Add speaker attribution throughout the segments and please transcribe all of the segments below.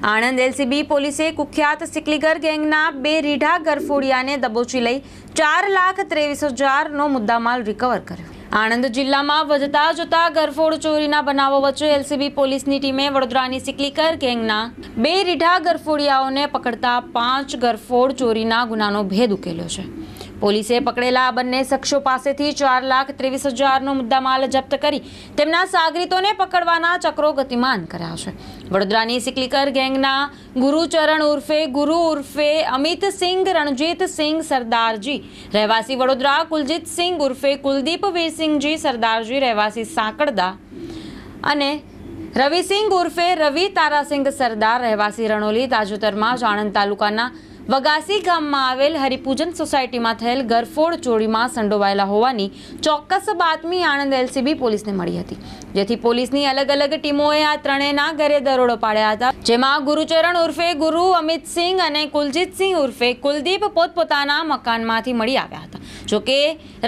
Speaker 1: Anand LCB પોલીસે કુખ્યાત સિકલીગર ગેંગના બે રીઢા ગરફોડિયાને દબોચી લઈ ચાર લાખ ત્રેવીસ હજારનો મુદ્દામાલ રિકવર કર્યો. આણંદ જિલ્લામાં વધતા જતા ગરફોડ ચોરીના બનાવો વચ્ચે એલસીબી પોલીસની ટીમે વડોદરાની સિકલીકર ગેંગના બે રીઢા ગરફોડિયાઓને પકડતા પાંચ ગરફોડ ચોરીના ગુનાનો ભેદ ઉકેલ્યો છે. પોલીસે પકડેલા આ બંને શખ્સો પાસેથી ચાર લાખ ત્રેવીસ હજારનો મુદ્દામાલ જપ્ત કરી તેમના સાગરીતોને પકડવાના ચક્રો ગતિમાન કર્યા છે. વડોદરાની સિકલીકર ગેંગના ગુરુચરણ ઉર્ફે ગુરુ ઉર્ફે અમિત સિંઘ, રણજીત સિંઘ, સરદારજી. રહેવાસી વડોદરા કુલજીત સિંઘ ઉર્ફે કુલદીપ વીરસિંહજી સરદારજી રહેવાસી સાંકળદા. અને રવિસિંહ ઉર્ફે રવિ તારાસિંહ સરદાર રહેવાસી રણોલી તાજેતરમાં જ આણંદ તાલુકાના વગાસી ગામમાં આવેલ હરિપૂજન સોસાયટીમાં થયેલ ગરફોડ ચોરીમાં સંડોવાયેલા હોવાની ચોક્કસ બાતમી આણંદ એલસીબી પોલીસને મળી હતી. જેથી પોલીસની અલગ અલગ ટીમોએ આ ત્રણેયના ઘરે દરોડો પાડ્યા હતા. જેમાં ગુરુચરણ ઉર્ફે ગુરુ અમિતસિંહ અને કુલજીતસિંહ ઉર્ફે કુલદીપ પોતપોતાના મકાનમાંથી મળી આવ્યા હતા. જોકે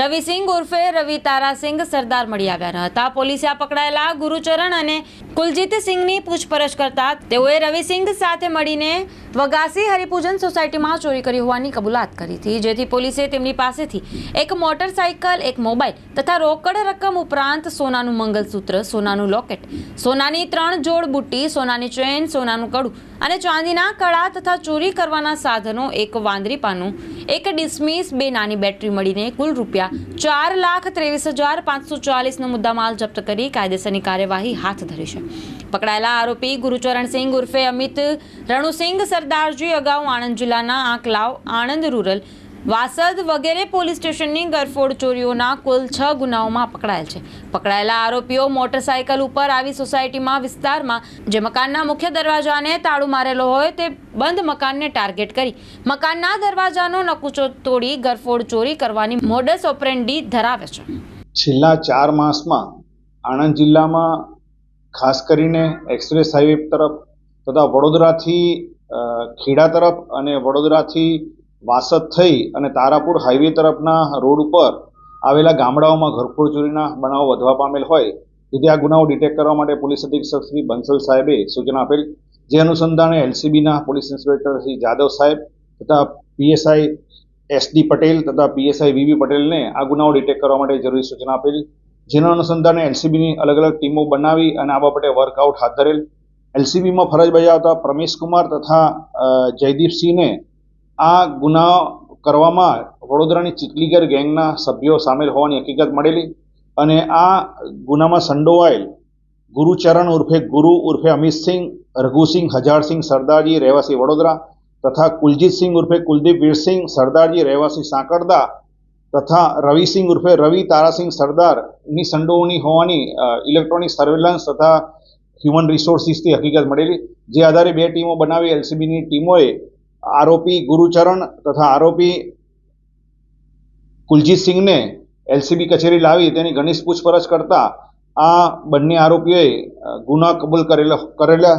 Speaker 1: રવિસિંહ ઉર્ફે રવિ તારાસિંહ સરદાર મળી આવ્યા ન હતા. પોલીસે આ પકડાયેલા ગુરુચરણ અને કુલજીત સિંહની પૂછપરછ કરતા તેઓએ રવિસિંહ સાથે મળીને વગાસી હરિપૂજન સોસાયટીમાં ચોરી કરી હોવાની કબૂલાત કરી હતી, જેથી પોલીસે તેમની પાસેથી એક મોટરસાઇકલ એક મોબાઈલ તથા રોકડ રકમ ઉપરાંત સોનાનું મંગલસૂત્ર, સોનાનું લોકેટ, સોનાની ત્રણ જોડ બુટ્ટી, સોનાની ચેન, સોનાનું કડું અને ચાંદીના કળા તથા ચોરી કરવાના સાધનો એક વાંદરીપાનું. એક ડિસમિસ, બે નાની બેટરી મળીને કુલ રૂપિયા ચાર લાખ ત્રેવીસ હજાર પાંચસો ચાલીસનો મુદ્દામાલ જપ્ત કરી કાયદેસરની કાર્યવાહી હાથ ધરી છે. પકડાયેલા આરોપી ગુરુચરણસિંહ ઉર્ફે અમિત રણુસિંહ સરદારજી, અગાઉ આણંદ જિલ્લાના આંકલાવ, આણંદ રૂરલ વાસદ વગેરે પોલીસ સ્ટેશનની ગરફોડ ચોરીઓના કુલ છ ગુનાઓમાં પકડાયેલ છે. પકડાયેલા આરોપીઓ મોટરસાયકલ ઉપર આવી સોસાયટીમાં વિસ્તારમાં જે મકાનના મુખ્ય દરવાજાને તાળું મારેલો હોય તે બંધ મકાનને ટાર્ગેટ કરી. મકાનના દરવાજાનો નકુચો તોડી ગરફોડ ચોરી કરવાની મોડસ ઓપરેન્ડી ધરાવે છે.
Speaker 2: છેલ્લા ચાર માસમાં આણંદ જિલ્લામાં ખાસ કરીને એક્સપ્રેસ હાઈવે તરફ તથા વડોદરાથી ખેડા તરફ અને વડોદરાથી વાસદ થઈ અને તારાપુર હાઈવે તરફના રોડ ઉપર આવેલા ગામડાઓમાં ઘરફોડ ચોરીના બનાવો વધવા પામેલ હોય, તેથી આ ગુનાઓ ડિટેક્ટ કરવા માટે પોલીસ અધિક્ષક શ્રી બંસલ સાહેબે સૂચના આપેલ. જે અનુસંધાને એલસીબીના પોલીસ ઇન્સ્પેક્ટર શ્રી જાદવ સાહેબ તથા પીએસઆઈ એસડી પટેલ તથા પીએસઆઈ વીવી પટેલને આ ગુનાઓ ડિટેક્ટ કરવા માટે જરૂરી સૂચના આપેલ. જેના અનુસંધાને એલસીબીની અલગ અલગ ટીમો બનાવી અને આ બાબતે વર્કઆઉટ હાથ ધરેલ. એલસીબીમાં ફરજ બજાવતા પ્રમેશ કુમાર તથા જયદીપસિંહને આ ગુના કરવામાં વડોદરાની ચીકલીગર ગેંગના સભ્યો સામેલ હોવાની હકીકત મળેલી અને આ ગુનામાં સંડોવાયેલ ગુરુચરણ ઉર્ફે ગુરુ ઉર્ફે અમિતસિંહ રઘુસિંહ હજારસિંહ સરદારજી, રહેવાસી વડોદરા તથા કુલજીતસિંહ ઉર્ફે કુલદીપ વીરસિંહ સરદારજી, રહેવાસી સાંકળદા તથા રવિસિંહ ઉર્ફે રવિ તારાસિંહ સરદારની સંડોવણી હોવાની ઇલેક્ટ્રોનિક સર્વેલન્સ તથા હ્યુમન રિસોર્સિસથી હકીકત મળેલી. જે આધારે બે ટીમો બનાવી, એલસીબીની ટીમોએ આરોપી ગુરુચરણ તથા આરોપી કુલજીતસિંહને એલસીબી કચેરી લાવી તેની ઘનિષ્ઠ પૂછપરછ કરતા આ બંને આરોપીઓએ ગુના કબૂલ કરેલા કરેલા